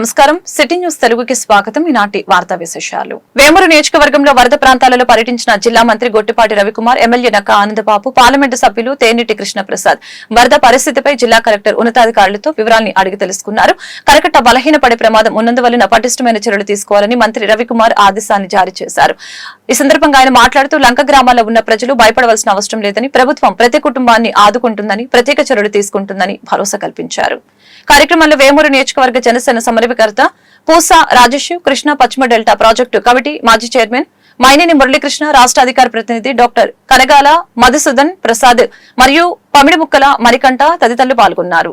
నమస్కారం. City news తెలుగుకి స్వాగతం. ఈనాటి వార్తా విశేషాలు. వేమూరు నియోజకవర్గంలో వరద ప్రాంతాలలో పర్యటించిన జిల్లా మంత్రి గొట్టిపాటి రవికుమార్ ఎమ్మెల్యే నక్క ఆనందబాబు పార్లమెంటు సభ్యులు తేనిటి కృష్ణప్రసాద్. వరద పరిస్థితిపై జిల్లా కలెక్టర్ ఉన్నతాధికారులతో వివరాలను అడిగి తెలుసుకున్నారు. కరకట్ట బలహీనపడే ప్రమాదం ఉన్నందువలన పటిష్టమైన చర్యలు తీసుకోవాలని మంత్రి రవికుమార్ ఆదేశాన్ని జారీ చేశారు. ఈ సందర్భంగా ఆయన మాట్లాడుతూ లంక గ్రామాల్లో ఉన్న ప్రజలు భయపడవలసిన అవసరం లేదని ప్రభుత్వం ప్రతి కుటుంబాన్ని ఆదుకుంటుందని ప్రత్యేక చర్యలు తీసుకుంటుందని భరోసా కల్పించారు. కార్యక్రమంలో వేమూరు నియోజకవర్గ జనసేన సమరవికర్త పూసా రాజేష్ కృష్ణ పశ్చిమ డెల్టా ప్రాజెక్టు కమిటీ మాజీ చైర్మన్ మైనేని మురళీకృష్ణ రాష్ట్ర అధికార ప్రతినిధి డాక్టర్ కనగాల మధుసూదన్ ప్రసాద్ మరియు పమిడిముక్కల మరికంట తదితరులు పాల్గొన్నారు.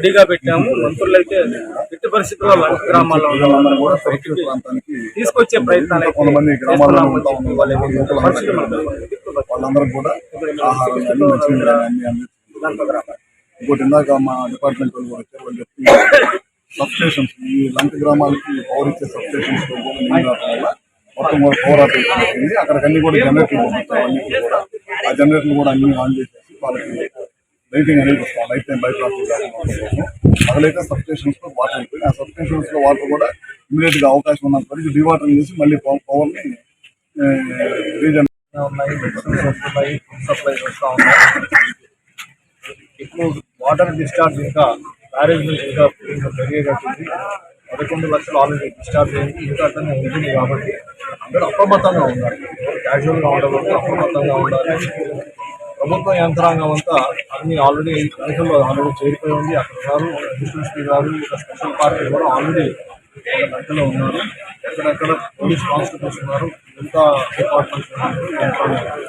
రెడీగా పెట్టాము. మంత్రులు అయితే ఎట్టి పరిస్థితుల్లో లంక గ్రామాల్లో తీసుకొచ్చే ప్రయత్నాలు కొంతమంది గ్రామాల్లో వాళ్ళందరూ కూడా ఇంకోటి ఇందాక మా డిపార్ట్మెంట్ వాళ్ళు కూడా వచ్చారు వాళ్ళు చెప్తున్నారు సబ్ స్టేషన్స్ ఈ లంక గ్రామాలకి పవర్ ఇచ్చే సబ్ స్టేషన్స్లో కూడా నీళ్ళు రావడం వల్ల మొత్తం కూడా పవర్ ఆఫ్ అయిపోయింది అక్కడికి కూడా జనరేటర్లు కూడా. ఆ జనరేటర్లు కూడా అన్ని ఆన్ చేసేసి వాళ్ళకి లైటింగ్ అనేది వస్తాం నైట్ టైం బైక్ పగలైతే సబ్లో వాటర్ అయిపోయింది. ఆ సబ్స్టేషన్స్లో వాటర్ కూడా ఇమీడియట్గా అవకాశం ఉన్నంత వరకు డివాటరింగ్ చేసి మళ్ళీ పవర్ని రీజన్ ఉన్నాయి? మెడిసిన్స్ వస్తున్నాయి ఫుడ్ సప్లైస్ వస్తూ ఉన్నాయి ఇప్పుడు వాటర్ డిశ్చార్జ్ ఇంకా బ్యారేజ్ నుంచి ఇంకా ఇంకా పెరిగేటట్టుంది పదకొండు లక్షలు ఆల్రెడీ డిశ్చార్జ్ అయ్యింది ఇంకా అతను ఉంటుంది కాబట్టి అందరూ అప్రమత్తంగా ఉండాలి. క్యాజువల్గా ఉండకూడదు అప్రమత్తంగా ఉండాలి. ప్రభుత్వ యంత్రాంగం అంతా అన్ని ఆల్రెడీ కమిషన్లో ఆల్రెడీ చేరిపోయి ఉంది. అక్కడ గారు ఎస్పీ గారు ఇంకా స్పెషల్ పార్టీ కూడా ఆల్రెడీ గంటలో ఉన్నారు. ఎక్కడెక్కడ పోలీస్ కానిస్టేబుల్స్ ఉన్నారు మిగతా డిపార్ట్మెంట్స్ ఉన్నారు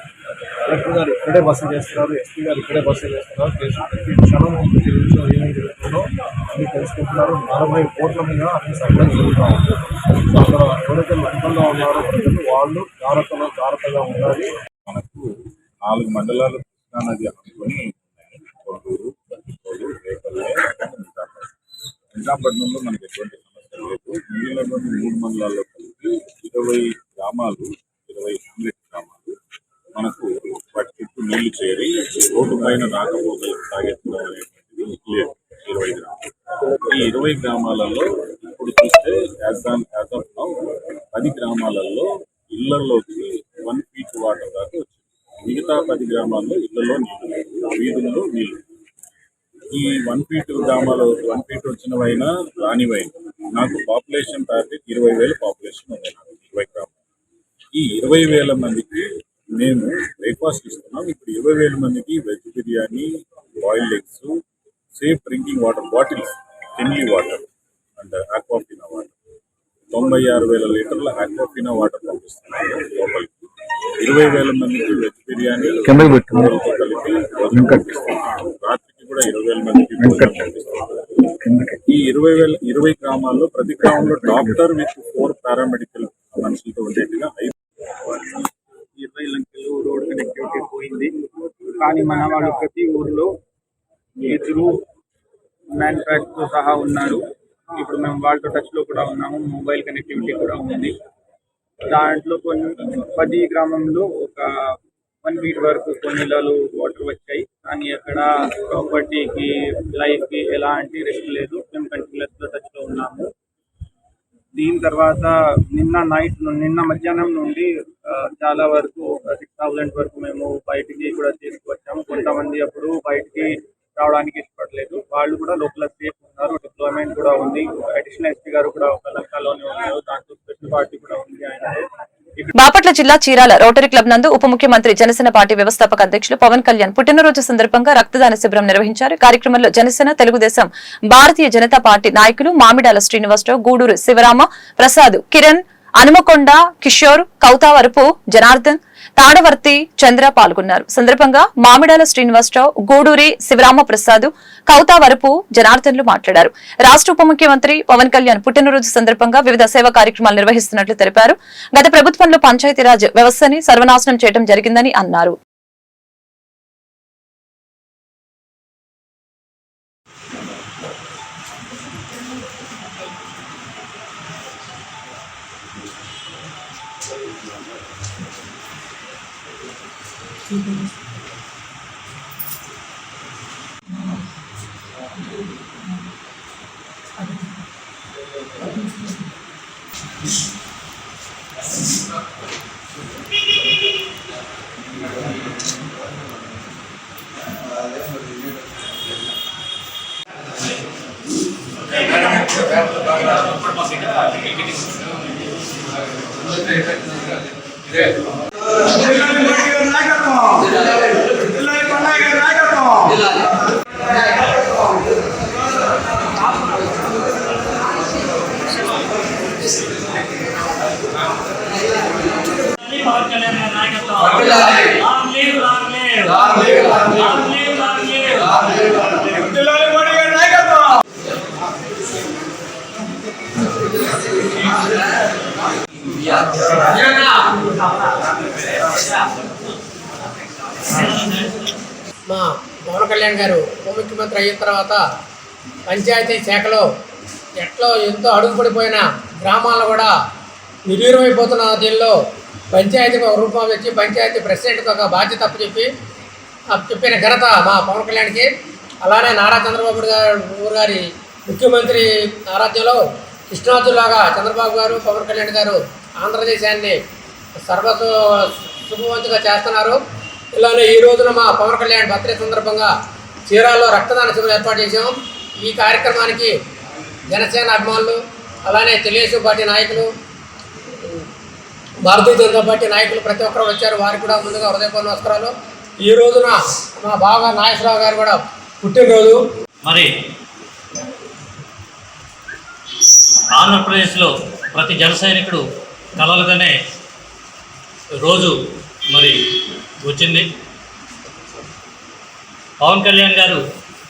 కలెక్టర్ గారు ఇక్కడే బస్సు చేస్తున్నారు ఎస్పీ గారు ఇక్కడే బస్సు చేస్తున్నారు. ప్రతి క్షణం ఏమేమి జరుగుతుందో అన్ని తెలుసుకుంటున్నారు. నలభై కోట్ల మీద అన్ని సప్లై జరుగుతూ ఉంది. అక్కడ ఎవరైతే లంకల్లో ఉన్నారో వాళ్ళు జాగ్రత్తలో జాగ్రత్తగా ఉండాలి. మనకు నాలుగు మండలాలు కృష్ణా నది అనుకుని కొల్లూరు పత్తికోలు రేపల్లె నిజామాబాద్. నిజాంపట్నంలో మనకి ఎటువంటి సమస్య లేదు. మిగిలినటువంటి మూడు మండలాల్లో కలిపి ఇరవై గ్రామాలు ఇరవై హ్యామ్లెట్ గ్రామాలు మనకు వాటి చుట్టూ నీళ్ళు చేరి రోడ్డు పైన రాకపోకలు సాగెత్తడం అనేటువంటిది లేదు. ఇరవై గ్రామాలు. ఈ ఇరవై గ్రామాలలో ఇప్పుడు చూస్తే as on as of now పది గ్రామాలలో ఇళ్ళలోకి వన్ ఫీట్ వాటర్ దాకా మిగతా పది గ్రామాల్లో ఇళ్ళలో నీళ్ళు లేవు. వీధుల్లో నీళ్ళు ఈ వన్ ఫీట్ గ్రామాలు వన్ ఫీట్ వచ్చినవైనా రానివైనా నాకు పాపులేషన్ టార్గెట్ ఇరవై వేల పాపులేషన్ ఉంది ఇరవై గ్రామాలు. ఈ ఇరవై వేల మందికి మేము బ్రేక్ఫాస్ట్ ఇస్తున్నాం. ఇప్పుడు ఇరవై వేల మందికి veg biryani boiled eggs safe drinking water bottles Kinley water and Aquafina water. తొంభై ఆరు వేల లీటర్ల ఆక్వాఫినా వాటర్ పంపిస్తున్నాము లోపలికి. ఇరవై వేల మందికి వెజ్ బిర్యానీ కలిపి. రాత్రికి కూడా ఇరవై వేల మందికి. ఈ ఇరవై వేల ఇరవై గ్రామాల్లో ప్రతి గ్రామంలో డాక్టర్ విత్ ఫోర్ పారామెడికల్ మనుషులతో ఉండేట్టుగా ఐదు ఇరవై లక్షలు రోడ్ కనెక్టివిటీ పోయింది కానీ మన వాళ్ళు ప్రతి ఊర్లో ఎదురు మ్యాన్తో సహా ఉన్నారు ఇప్పుడు మేము వాళ్ళతో టచ్లో కూడా ఉన్నాము మొబైల్ కనెక్టివిటీ కూడా ఉంది దాంట్లో కొన్ని పది గ్రామంలో ఒక వన్ వీక్ వరకు కొన్ని నెలలు వాటర్ వచ్చాయి. కానీ అక్కడ ప్రాపర్టీకి లైఫ్కి ఎలాంటి రిస్క్ లేదు. మేము కంటిన్యూస్గా టచ్లో ఉన్నాము. దీని తర్వాత నిన్న నైట్ ను- నిన్న మధ్యాహ్నం నుండి చాలా వరకు సిక్స్ థౌసండ్ వరకు మేము బయటికి కూడా తీసుకువచ్చాము. కొంతమంది అప్పుడు బయటికి రావడానికి ఇష్టపడలేదు. వాళ్ళు కూడా లోపల సేఫ్ ఉన్నారు. డిప్లాయ్మెంట్ కూడా ఉంది. అడిషనల్ ఎస్పీ గారు కూడా ఒక లంకాలోనే ఉన్నారు. దాంట్లో స్పెషల్ పార్టీ కూడా ఉంది ఆయన. బాపట్ల జిల్లా చీరాల రోటరీ క్లబ్ నందు ఉప ముఖ్యమంత్రి జనసేన పార్టీ వ్యవస్థాపక అధ్యక్షులు పవన్ కళ్యాణ్ పుట్టినరోజు సందర్భంగా రక్తదాన శిబిరం నిర్వహించారు. కార్యక్రమంలో జనసేన తెలుగుదేశం భారతీయ జనతా పార్టీ నాయకులు మామిడాల శ్రీనివాసరావు గూడూరు శివరామ ప్రసాద్ కిరణ్ హనుమకొండ కిషోర్ కౌతావరపు జనార్దన్ తాడవర్తి చంద్ర పాల్గొన్నారు. సందర్భంగా మామిడాల శ్రీనివాసరావు గూడూరి శివరామ ప్రసాద్ కౌతావరపు జనార్దన్లు మాట్లాడారు. రాష్ట్ర ఉప ముఖ్యమంత్రి పవన్ కళ్యాణ్ పుట్టినరోజు సందర్భంగా వివిధ సేవా కార్యక్రమాలు నిర్వహిస్తున్నట్లు తెలిపారు. గత ప్రభుత్వంలో పంచాయతీరాజ్ వ్యవస్థని సర్వనాశనం చేయడం జరిగిందని అన్నారు. నాయకత్వం. నాయకత్వం. పవన్ కళ్యాణ్ గారి నాయకత్వం long live long live long live long live మా పవన్ కళ్యాణ్ గారు ఉప ముఖ్యమంత్రి అయిన తర్వాత పంచాయతీ శాఖలో ఎట్లో ఎంతో అడుగుపడిపోయిన గ్రామాలను కూడా నిర్వీర్యమైపోతున్న దీనిలో పంచాయతీకి ఒక రూపం వచ్చి పంచాయతీ ప్రెసిడెంట్కి ఒక బాధ్యత అప్పచెప్పి చెప్పిన ఘనత మా పవన్ కళ్యాణ్కి. అలానే నారా చంద్రబాబు గారు గారి ముఖ్యమంత్రి ఆరాధ్యంలో కృష్ణాజులాగా చంద్రబాబు గారు పవన్ కళ్యాణ్ గారు ఆంధ్రదేశాన్ని సర్వ శుభవంతుగా చేస్తున్నారు. ఇలానే ఈ రోజున మా పవన్ కళ్యాణ్ బర్త్డే సందర్భంగా చీరాల్లో రక్తదాన శిబిరం ఏర్పాటు చేశాం. ఈ కార్యక్రమానికి జనసేన అభిమానులు అలానే తెలుగుదేశం పార్టీ నాయకులు భారతీయ జనతా పార్టీ నాయకులు ప్రతి ఒక్కరు వచ్చారు. వారికి కూడా ముందుగా హృదయపూర్ణ నమస్కారాలు. ఈ రోజున మా బాగా నాగేశ్వరరావు గారు కూడా పుట్టినరోజు. మరి ఆంధ్రప్రదేశ్లో ప్రతి జన సైనికుడు కలలుగానే రోజు మరి వచ్చింది. పవన్ కళ్యాణ్ గారు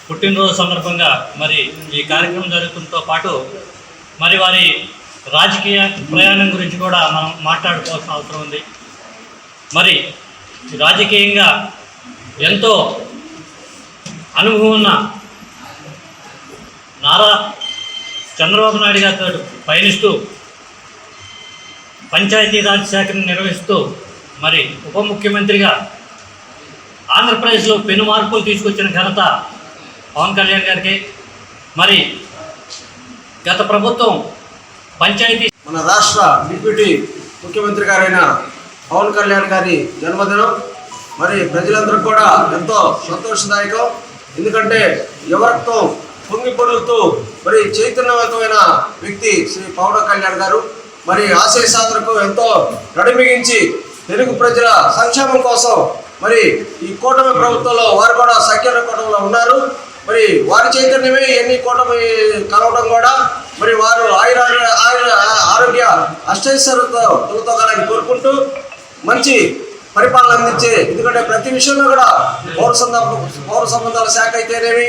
పుట్టినరోజు సందర్భంగా మరి ఈ కార్యక్రమం జరుగుతుంతో పాటు మరి వారి రాజకీయ ప్రయాణం గురించి కూడా మనం మాట్లాడుకోవాల్సిన అవసరం ఉంది. మరి రాజకీయంగా ఎంతో అనుభవం ఉన్న నారా చంద్రబాబు నాయుడు గారితో పయనిస్తూ పంచాయతీరాజ్ శాఖను నిర్వహిస్తూ మరి ఉప ముఖ్యమంత్రిగా ఆంధ్రప్రదేశ్లో పెను మార్పులు తీసుకొచ్చిన ఘనత పవన్ కళ్యాణ్ గారికి. మరి గత ప్రభుత్వం పంచాయతీ మన రాష్ట్ర డిప్యూటీ ముఖ్యమంత్రి గారైన పవన్ కళ్యాణ్ గారి జన్మదినం. మరి ప్రజలందరూ కూడా ఎంతో సంతోషదాయకం. ఎందుకంటే యువరక్తం పొంగి పొడుగుతూ మరి చైతన్యవంతమైన వ్యక్తి శ్రీ పవన్ కళ్యాణ్ గారు. మరి ఆశయ సాధనకు ఎంతో నడిమిగించి తెలుగు ప్రజల సంక్షేమం కోసం మరి ఈ కూటమి ప్రభుత్వంలో వారు కూడా సఖ్యత కూటమిలో ఉన్నారు. మరి వారి చైతన్యమే ఎన్ని కూటమి కలవడం కూడా మరి వారు ఆయుర ఆరోగ్య అష్టైశ్వరతో తొలతోగాలని కోరుకుంటూ మంచి పరిపాలన అందించే. ఎందుకంటే ప్రతి విషయంలో కూడా పౌర సంబంధ పౌర సంబంధాల శాఖ అయితేనేమి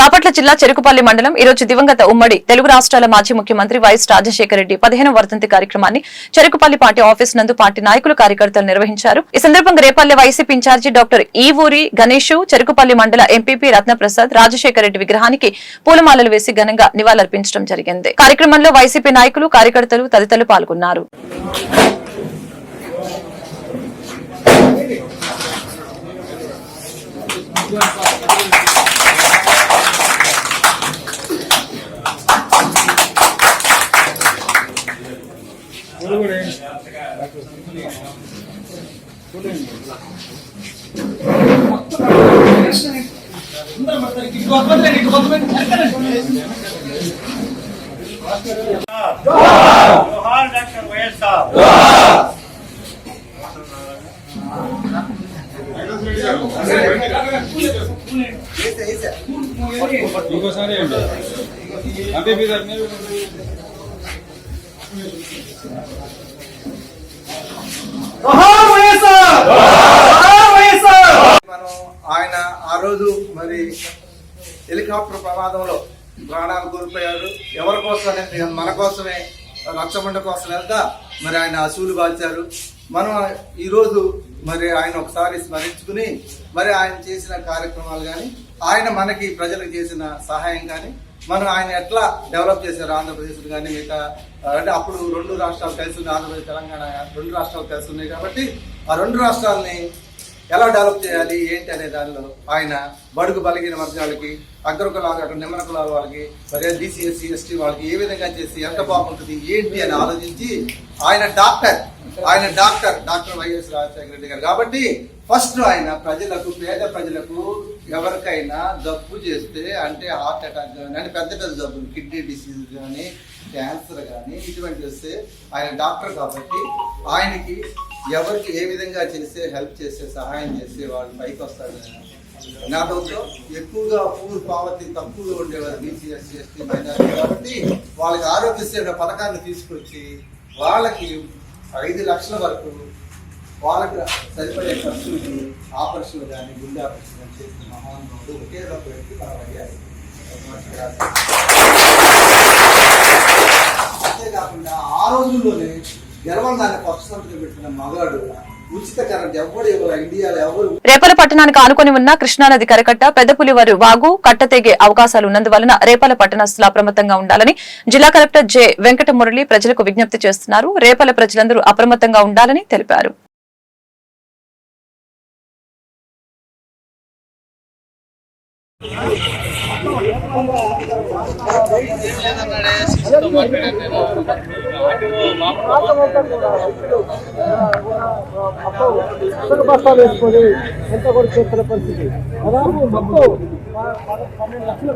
బాపట్ల జిల్లా చెరుకుపల్లి మండలం ఈ రోజు దివంగత ఉమ్మడి తెలుగు రాష్ట్రాల మాజీ ముఖ్యమంత్రి వైఎస్ రాజశేఖర రెడ్డి పదిహేనవ వర్ధంతి కార్యక్రమాన్ని చెరుకుపల్లి పార్టీ ఆఫీస్ నందు పార్టీ నాయకులు కార్యకర్తలు నిర్వహించారు. ఈ సందర్భంగా Repalle YCP incharge doctor Eevuri Ganesh Cherukupalli mandal MPP Ratnaprasad Rajasekhara Reddy విగ్రహానికి పూలమాలలు వేసి ఘనంగా నివాళులర్పించడం జరిగింది. కార్యక్రమంలో వైసీపీ నాయకులు కార్యకర్తలు తదితరులు పాల్గొన్నారు. వైఎస్ఆర్ వైఎస్ఆర్ మనం ఆయన ఆ రోజు మరి హెలికాప్టర్ ప్రమాదంలో ప్రాణాలు కోల్పోయారు ఎవరి కోసం మన కోసమే. రక్షబండ కోసం వెళ్తా మరి ఆయన అసూలు బాల్చారు మనం ఈరోజు మరి ఆయన ఒకసారి స్మరించుకుని మరి ఆయన చేసిన కార్యక్రమాలు కానీ ఆయన మనకి ప్రజలకు చేసిన సహాయం కానీ మనం ఆయన ఎట్లా డెవలప్ చేశారు ఆంధ్రప్రదేశ్ కానీ మిగతా అంటే అప్పుడు రెండు రాష్ట్రాలు కలిసి ఉన్నాయి ఆంధ్రప్రదేశ్ తెలంగాణ రెండు రాష్ట్రాలు కలిసి ఉన్నాయి కాబట్టి ఆ రెండు రాష్ట్రాలని ఎలా డెవలప్ చేయాలి ఏంటి అనే దానిలో ఆయన బడుగు బలిగిన వర్గాలకి అగ్ర కులాలు అటు నిమ్మన కులాల వాళ్ళకి మరి బీసీ ఎస్సీ ఎస్టీ వాళ్ళకి ఏ విధంగా చేసి ఎంత బాగుంటుంది ఏంటి అని ఆలోచించి ఆయన డాక్టర్ ఆయన doctor doctor YS Rajasekhara Reddy garu. కాబట్టి ఫస్ట్ ఆయన ప్రజలకు పేద ప్రజలకు ఎవరికైనా జబ్బు చేస్తే అంటే హార్ట్ అటాక్ కానీ అంటే పెద్ద పెద్ద జబ్బులు కిడ్నీ డిసీజ్ కానీ క్యాన్సర్ కానీ ఇటువంటి వస్తే ఆయన డాక్టర్ కాబట్టి ఆయనకి ఎవరికి ఏ విధంగా చేస్తే హెల్ప్ చేస్తే సహాయం చేస్తే వాళ్ళు పైకి వస్తారు నాతో ఎక్కువగా పూర్ పావర్టీ తక్కువగా ఉండేవారు బీసీఎస్ చేస్తే కాబట్టి వాళ్ళకి ఆరోగ్యశ్రీ పథకాన్ని తీసుకొచ్చి వాళ్ళకి ఐదు లక్షల వరకు వాళ్ళకి సరిపడే ఖర్చులకి ఆపరేషన్లు కానీ గుండె ఆపరేషన్ కానీ చేసిన మహానుభావుడు ఒకే ఒక వ్యక్తి మనం అంతేకాకుండా ఆ రోజుల్లోనే గెలవని దాన్ని పక్షంతో పెట్టిన మగాడు రేపల పట్టణానికి ఆనుకొని ఉన్న కృష్ణానది కరకట్ట పెద్దపులివారు వాగు కట్టతెగే అవకాశాలు ఉన్నందువలన రేపల పట్టణస్తులు అప్రమత్తంగా ఉండాలని జిల్లా కలెక్టర్ జె వెంకట మురళి ప్రజలకు విజ్ఞప్తి చేస్తున్నారు. రేపల ప్రజలందరూ అప్రమత్తంగా ఉండాలని తెలిపారు. పుస్తక బస్తాలు వేసుకొని ఎంత కూడా చేస్తున్న పరిస్థితి దాదాపు మొత్తం పన్నెండు లక్షల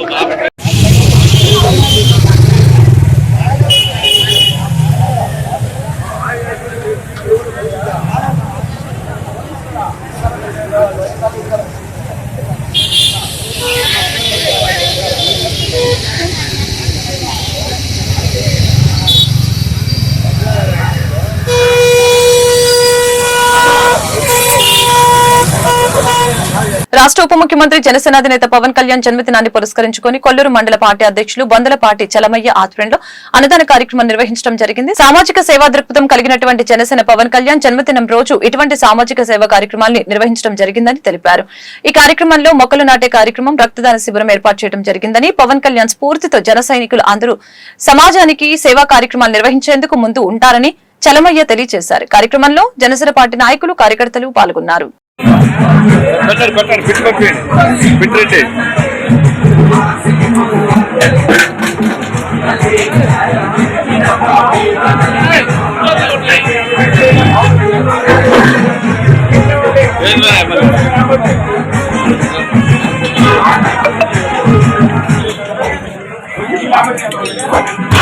పైగా రాష్ట్ర ఉప ముఖ్యమంత్రి జనసేన అధినేత పవన్ కళ్యాణ్ జన్మదినాన్ని పురస్కరించుకుని కొల్లూరు మండల పార్టీ అధ్యక్షులు బొందలపాటి చలమయ్య ఆధ్వర్యంలో అన్నదాన కార్యక్రమం నిర్వహించడం జరిగింది. సామాజిక సేవా దృక్పథం కలిగినటువంటి జనసేన పవన్ కళ్యాణ్ జన్మదినం రోజు ఇటువంటి సామాజిక సేవా కార్యక్రమాల్ని నిర్వహించడం జరిగిందని తెలిపారు. ఈ కార్యక్రమంలో మొక్కలు నాటే కార్యక్రమం రక్తదాన శిబిరం ఏర్పాటు చేయడం జరిగిందని పవన్ కళ్యాణ్ స్ఫూర్తితో జన అందరూ సమాజానికి సేవా కార్యక్రమాలు నిర్వహించేందుకు ముందు ఉంటారని చలమయ్య తెలియజేశారు. కార్యక్రమంలో జనసేన పార్టీ నాయకులు కార్యకర్తలు పాల్గొన్నారు. కొట్టారు కొట్టారు ఫిట్ పంపించండి ఫిట్ రెడ్డి Thank you.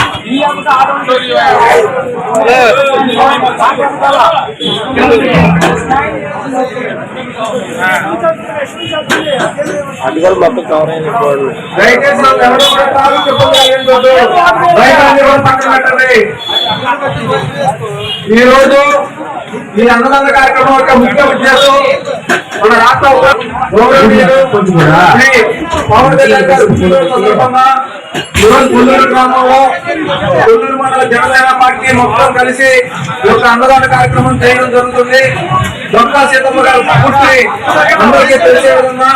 ఎవరో కూడా తాగు చెప్పకుండా వెళ్ళొద్దు. బయట అన్ని కూడా పక్కన పెట్టండి. ఈ రోజు ఈ అన్నదాన కార్యక్రమం యొక్క ముఖ్య ఉద్దేశం మన రాష్ట్ర శ్రీ పవన్ కళ్యాణ్ గారి సందర్భంగా కొల్లూరు గ్రామంలో కొల్లూరు మండల జనసేన పార్టీ మొత్తం కలిసి యొక్క అన్నదాన కార్యక్రమం చేయడం జరుగుతుంది. దొంగ సీతమ్మ గారు పూర్తి అందరికీ తెలిసే విధంగా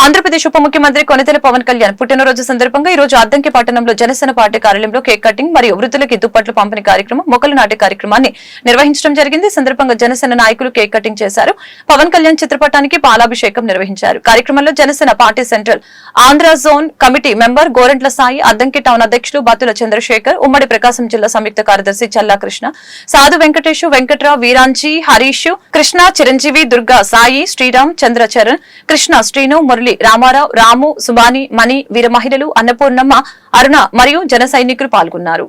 ఆంధ్రప్రదేశ్ ఉప ముఖ్యమంత్రి కొనితెల పవన్ కళ్యాణ్ పుట్టినరోజు సందర్భంగా ఈ రోజు అద్దంకి పట్టణంలో జనసేన పార్టీ కార్యాలయంలో కేక్ కటింగ్ మరియు వృద్ధులకి దుప్పట్లు పంపిణీ కార్యక్రమం మొక్కలు నాటే కార్యక్రమాన్ని నిర్వహించడం జరిగింది. సందర్భంగా జనసేన నాయకులు కేక్ కటింగ్ చేశారు. పవన్ కళ్యాణ్ చిత్రపటానికి పాలాభిషేకం నిర్వహించారు. కార్యక్రమంలో Janasena party central Andhra zone committee member Gorantla Sai Addanki town అధ్యక్షులు బత్తుల చంద్రశేఖర్ ఉమ్మడి ప్రకాశం జిల్లా సంయుక్త కార్యదర్శి చల్లా కృష్ణ సాధు వెంకటేష్ వెంకట్రావు వీరాంచి హరీష్ కృష్ణ చిరంజీవి దుర్గా సాయి శ్రీరామ్ చంద్రచరణ్ కృష్ణ శ్రీను మురళి రామారావు రాము సుబాని మణి వీర మహిళలు అన్నపూర్ణమ్మ అరుణ మరియు జన సైనికులు పాల్గొన్నారు.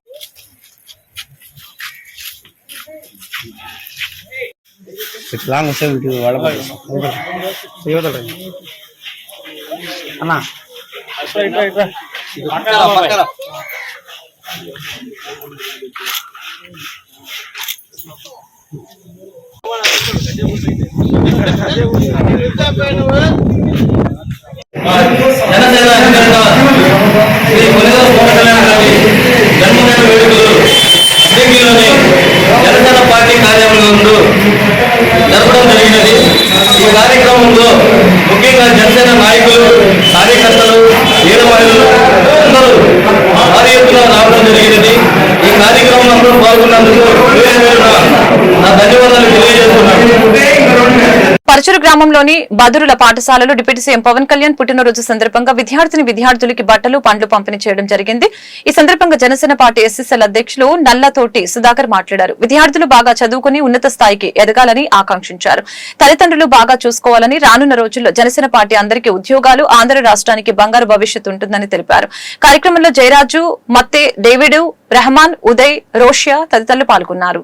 అధినేత శ్రీ కొనిదల పవన్ కళ్యాణ్ గారి జన్మదిన వేడుకలు అద్దెకిలోని జనసేన పార్టీ జరపడం జరిగినది. ఈ కార్యక్రమంలో ముఖ్యంగా జనసేన నాయకులు కార్యకర్తలు వీర అందరూ భారీ ఎత్తున రావడం జరిగినది. ఈ కార్యక్రమంలో పాల్గొన్నందుకు నా ధన్యవాదాలు తెలియజేస్తున్నాను. పరచురు గ్రామంలోని బదురుల పాఠశాలలో డిప్యూటీ సీఎం పవన్ కళ్యాణ్ పుట్టినరోజు సందర్భంగా విద్యార్థిని విద్యార్థులకి బట్టలు పండ్లు పంపిణీ చేయడం జరిగింది. ఈ సందర్భంగా జనసేన పార్టీ ఎస్ఎస్ఎల్ అధ్యక్షులు నల్లతోటి సుధాకర్ మాట్లాడారు. విద్యార్థులు బాగా చదువుకుని ఉన్నత స్థాయికి ఎదగాలని ఆకాంక్షించారు. తల్లిదండ్రులు బాగా చూసుకోవాలని రానున్న రోజుల్లో జనసేన పార్టీ అందరికీ ఉద్యోగాలు ఆంధ్ర రాష్ట్రానికి బంగారు భవిష్యత్తు ఉంటుందని తెలిపారు. కార్యక్రమంలో జయరాజు మత్తే డేవిడు రెహమాన్ ఉదయ్ రోషియా తదితరులు పాల్గొన్నారు.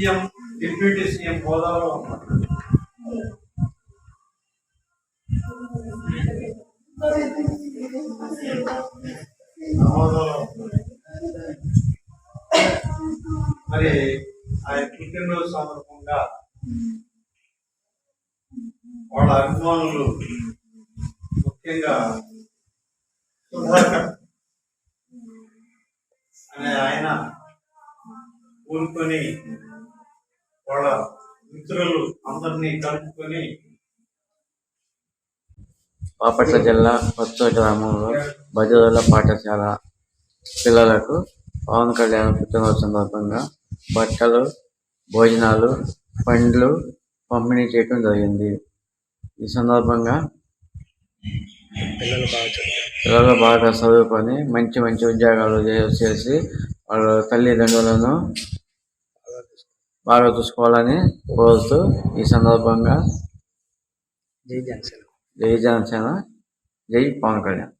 సీఎం డిప్యూటీ సీఎం హోదాలో ఉన్నారు మరి ఆయన పుట్టినరోజు సందర్భంగా వాళ్ళ అభిమానులు ముఖ్యంగా సుధాకర్ అనే ఆయన కూరుకొని వాళ్ళ మిత్రులు అందరినీ కలుపుకొని బాపట్ల జిల్లా కొత్త గ్రామంలో బజరుల పాఠశాల పిల్లలకు పవన్ కళ్యాణ్ పుట్టినరోజు సందర్భంగా బట్టలు భోజనాలు పండ్లు పంపిణీ చేయడం జరిగింది. ఈ సందర్భంగా పిల్లలు బాగా చదువుకొని మంచి మంచి ఉద్యోగాలు చేసి వాళ్ళ తల్లిదండ్రులను బాగా చూసుకోవాలని కోరుతూ ఈ సందర్భంగా జై జనసేన. జై పవన్ కళ్యాణ్.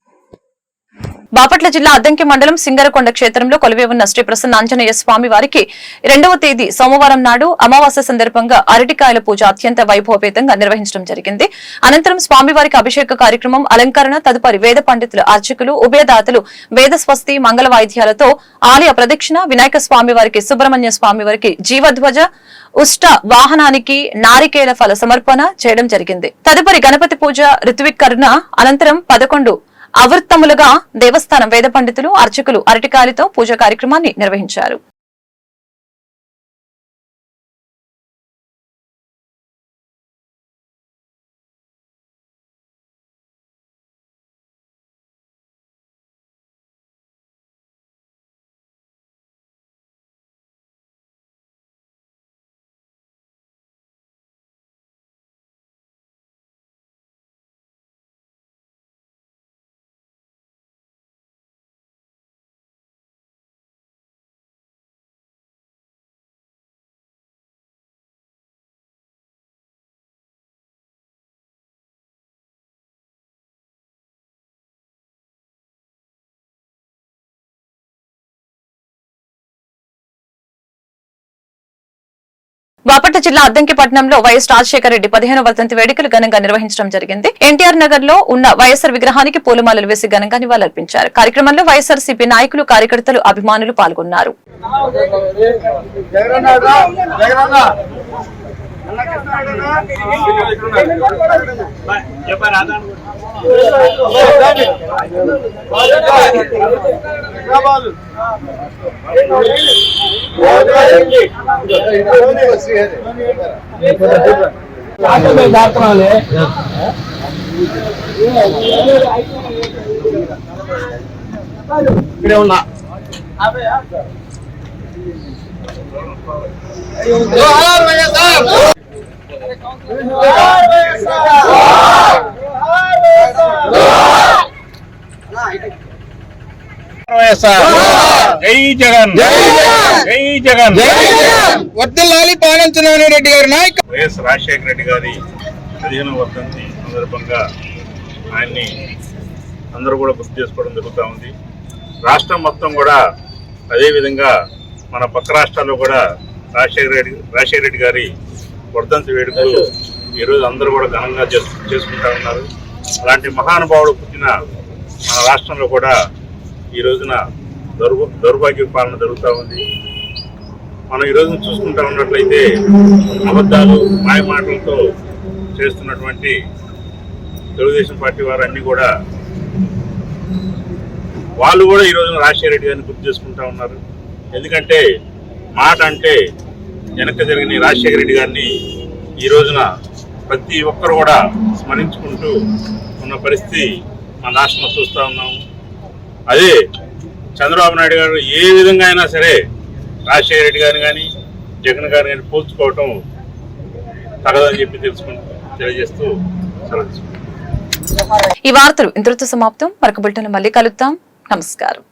బాపట్ల జిల్లా అద్దంకి మండలం సింగరకొండ క్షేత్రంలో కొలువే ఉన్న శ్రీ ప్రసన్న ఆంజనేయ స్వామి వారికి రెండవ తేదీ సోమవారం నాడు అమావాస్య సందర్భంగా అరటికాయల పూజ అత్యంత వైభవపేతంగా నిర్వహించడం జరిగింది. అనంతరం స్వామివారికి అభిషేక కార్యక్రమం అలంకరణ తదుపరి వేద పండితులు అర్చకులు ఉభయదాతలు వేద స్వస్తి మంగళ వాయిద్యాలతో ఆలయ ప్రదక్షిణ వినాయక స్వామి వారికి సుబ్రహ్మణ్య స్వామి వారికి జీవధ్వజ ఉష్ట వాహనానికి నారికేల ఫల సమర్పణ చేయడం జరిగింది. తదుపరి గణపతి పూజ ఋత్వికరణ అనంతరం పదకొండు అవృత్తములుగా దేవస్థానం వేద పండితులు అర్చకులు అరటికాయలతో పూజ కార్యక్రమాన్ని నిర్వహించారు. బాపట్ల జిల్లా అద్దంకిపట్నంలో వైఎస్ రాజశేఖర రెడ్డి పదిహేను వర్ధంతి వేడుకలు ఘనంగా నిర్వహించడం జరిగింది. ఎన్టీఆర్ నగర్లో ఉన్న వైఎస్ఆర్ విగ్రహానికి పూలమాలలు వేసి ఘనంగా నివాళులర్పించారు. కార్యక్రమంలో వైఎస్ఆర్ సిపి నాయకులు కార్యకర్తలు అభిమానులు పాల్గొన్నారు. ఇక్కడే ఉన్నా. జై జగన్ జై జగన్ వర్దిల్లాలి పాలంచనాని రెడ్డి గారి నాయక వైఎస్ రాజశేఖర రెడ్డి గారి పదిహేను వర్ధంతి సందర్భంగా ఆయన్ని అందరూ కూడా గుర్తు చేసుకోవడం జరుగుతూ ఉంది రాష్ట్రం మొత్తం కూడా అదేవిధంగా మన పక్క రాష్ట్రాల్లో కూడా రాజశేఖర రెడ్డి రాజశేఖర రెడ్డి గారి వర్ధంతి వేడుకలు ఈరోజు అందరూ కూడా ఘనంగా చేసుకుంటా ఉన్నారు. అలాంటి మహానుభావుడు పుట్టిన మన రాష్ట్రంలో కూడా ఈ రోజున దౌర్భ దౌర్భాగ్య పాలన జరుగుతూ ఉంది. మనం ఈరోజు చూసుకుంటా ఉన్నట్లయితే అబద్ధాలు మాయమాటలతో చేస్తున్నటువంటి తెలుగుదేశం పార్టీ వారన్నీ కూడా వాళ్ళు కూడా ఈ రోజున రాజశేఖర రెడ్డి గారిని గుర్తు చేసుకుంటా ఉన్నారు. ఎందుకంటే మాట అంటే వెనక జరిగిన రాజశేఖర రెడ్డి గారిని ఈ రోజున ప్రతి ఒక్కరు కూడా స్మరించుకుంటూ ఉన్న పరిస్థితి మన రాష్ట్రంలో చూస్తూ ఉన్నాము. అదే చంద్రబాబు నాయుడు గారు ఏ విధంగా అయినా సరే రాజశేఖర రెడ్డి గారిని కానీ జగన్ గారిని కానీ పోల్చుకోవటం తగదని చెప్పి తెలుసుకుంటూ తెలియజేస్తూ సెలవు ఈ వార్తలు ఇంతటితో సమాప్తం. మరొక బులెటిన్ మళ్ళీ కలుద్దాం. నమస్కారం.